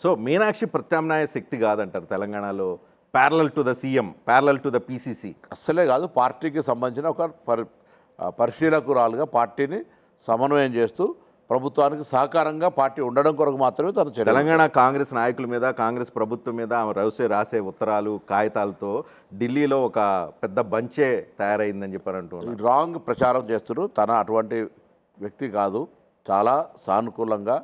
So Meenakshi ప్రత్యామ్నాయ శక్తి కాదంటారు తెలంగాణలో. Parallel to the CM parallel to the PCC అస్సలే కాదు పార్టీకి సంబంధించిన ఒక పరి పరిశీలకురాలుగా పార్టీని సమన్వయం చేస్తూ ప్రభుత్వానికి సహకారంగా పార్టీ ఉండడం కొరకు మాత్రమే తను తెలంగాణ కాంగ్రెస్ నాయకుల మీద కాంగ్రెస్ ప్రభుత్వం మీద ఆమె రాసే రాసే ఉత్తరాలు కాగితాలతో ఢిల్లీలో ఒక పెద్ద బంచే తయారైందని చెప్పారు అంటున్నారు రాంగ్ ప్రచారం చేస్తున్నారు. తన అటువంటి వ్యక్తి కాదు. చాలా సానుకూలంగా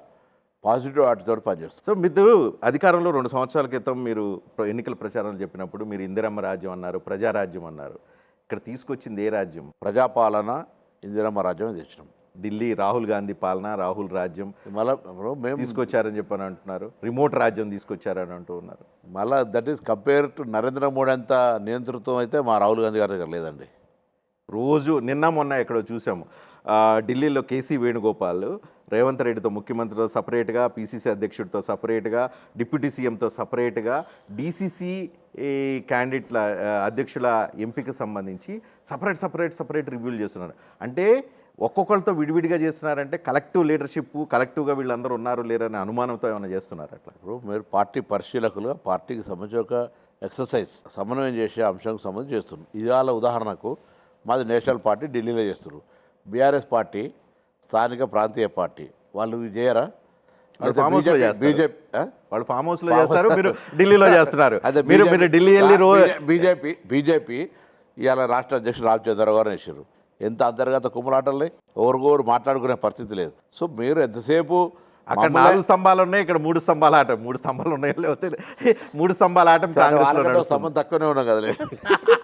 పాజిటివ్ యాటిట్యూడ్ పనిచేస్తుంది. సో మీరు అధికారంలో రెండు సంవత్సరాల క్రితం మీరు ఎన్నికల ప్రచారంలో చెప్పినప్పుడు మీరు ఇందిరమ్మ రాజ్యం అన్నారు ప్రజారాజ్యం అన్నారు. ఇక్కడ తీసుకొచ్చింది ఏ రాజ్యం? ప్రజాపాలన ఇందిరమ్మ రాజ్యం తెచ్చినాం. ఢిల్లీ రాహుల్ గాంధీ పాలన రాహుల్ రాజ్యం మళ్ళీ మేము తీసుకొచ్చారని చెప్పని అంటున్నారు. రిమోట్ రాజ్యం తీసుకొచ్చారని అంటూ ఉన్నారు. మళ్ళీ that is compare to Narendra Modi అంత నియంతృత్వం అయితే మా రాహుల్ గాంధీ గారి దగ్గర లేదండి. రోజు నిన్న మొన్న ఎక్కడో చూసాము. ఢిల్లీలో కేసీ వేణుగోపాల్ రేవంత్ రెడ్డితో ముఖ్యమంత్రితో సపరేట్గా పీసీసీ అధ్యక్షుడితో సపరేట్గా డిప్యూటీ సీఎంతో సపరేట్గా డీసీసీ క్యాండిడేట్ల అధ్యక్షుల ఎంపిక సంబంధించి సపరేట్ సపరేట్ సపరేట్ రివ్యూలు చేస్తున్నారు. అంటే ఒక్కొక్కరితో విడివిడిగా చేస్తున్నారంటే కలెక్టివ్ లీడర్షిప్ కలెక్టివ్గా వీళ్ళందరూ ఉన్నారు లేరనే అనుమానంతో ఏమైనా చేస్తున్నారు అట్లా? ఇప్పుడు మీరు పార్టీ పరిశీలకులుగా పార్టీకి సంబంధించి ఒక ఎక్సర్సైజ్ సమన్వయం చేసే అంశంకు సంబంధించి చేస్తున్నారు. ఇవాళ ఉదాహరణకు మాది నేషనల్ పార్టీ ఢిల్లీలో చేస్తున్నారు. బీఆర్ఎస్ పార్టీ స్థానిక ప్రాంతీయ పార్టీ. వాళ్ళు ఇది చేయరా? లో. బీజేపీ వాళ్ళు ఫామ్ హౌస్లో చేస్తారు. మీరు ఢిల్లీలో చేస్తున్నారు. అదే మీరు మీరు ఢిల్లీ వెళ్ళి రోజు బీజేపీ బీజేపీ ఇవాళ రాష్ట్ర అధ్యక్షుడు రామచంద్ర గారు వేసారు ఎంత అంతర్గత కుమ్మలాటలే ఎవరికొరు మాట్లాడుకునే పరిస్థితి లేదు. సో మీరు ఎంతసేపు అక్కడ నాలుగు స్తంభాలు ఉన్నాయి ఇక్కడ మూడు స్తంభాల ఆట మూడు స్తంభాలు ఉన్నాయో లేకపోతే మూడు స్తంభాల ఆట స్తంభం తక్కువనే ఉన్నాం కదా